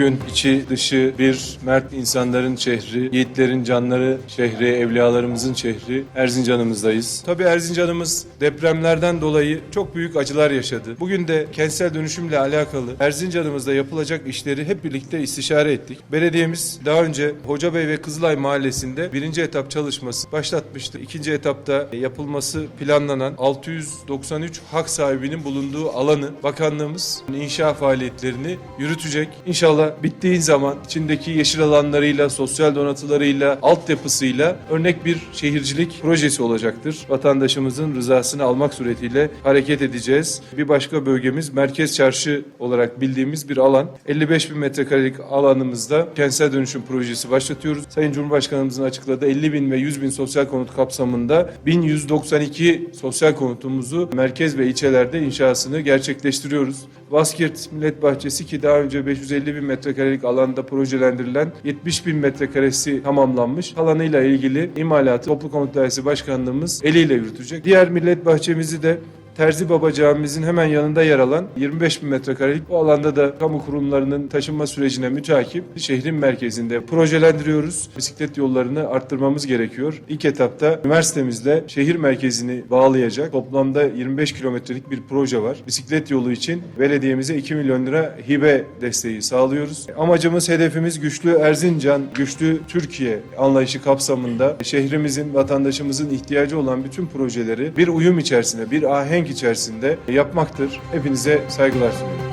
Bugün içi dışı bir mert insanların şehri, yiğitlerin canları şehri, evliyalarımızın şehri Erzincan'ımızdayız. Tabii Erzincan'ımız depremlerden dolayı çok büyük acılar yaşadı. Bugün de kentsel dönüşümle alakalı Erzincan'ımızda yapılacak işleri hep birlikte istişare ettik. Belediyemiz daha önce Hocabey ve Kızılay Mahallesi'nde birinci etap çalışması başlatmıştı. İkinci etapta yapılması planlanan 693 hak sahibinin bulunduğu alanı bakanlığımız inşa faaliyetlerini yürütecek. İnşallah bittiği zaman içindeki yeşil alanlarıyla, sosyal donatılarıyla, altyapısıyla örnek bir şehircilik projesi olacaktır. Vatandaşımızın rızasını almak suretiyle hareket edeceğiz. Bir başka bölgemiz Merkez Çarşı olarak bildiğimiz bir alan. 55 bin metrekarelik alanımızda kentsel dönüşüm projesi başlatıyoruz. Sayın Cumhurbaşkanımızın açıkladığı 50 bin ve 100 bin sosyal konut kapsamında 1192 sosyal konutumuzu merkez ve ilçelerde inşasını gerçekleştiriyoruz. Vaskirt Millet Bahçesi ki daha önce 550 bin metrekarelik alanda projelendirilen 70 bin metrekaresi tamamlanmış. Alanıyla ilgili imalatı Toplu Konut Dairesi Başkanlığımız eliyle yürütecek. Diğer millet bahçemizi de Terzi Baba Camimizin hemen yanında yer alan 25 bin metrekarelik bu alanda da kamu kurumlarının taşınma sürecine mütakip şehrin merkezinde projelendiriyoruz. Bisiklet yollarını arttırmamız gerekiyor. İlk etapta üniversitemizle şehir merkezini bağlayacak toplamda 25 kilometrelik bir proje var. Bisiklet yolu için belediyemize 2 milyon lira hibe desteği sağlıyoruz. Amacımız, hedefimiz güçlü Erzincan, güçlü Türkiye anlayışı kapsamında şehrimizin, vatandaşımızın ihtiyacı olan bütün projeleri bir uyum içerisinde, bir ahenk içerisinde yapmaktır. Hepinize saygılar sunuyorum.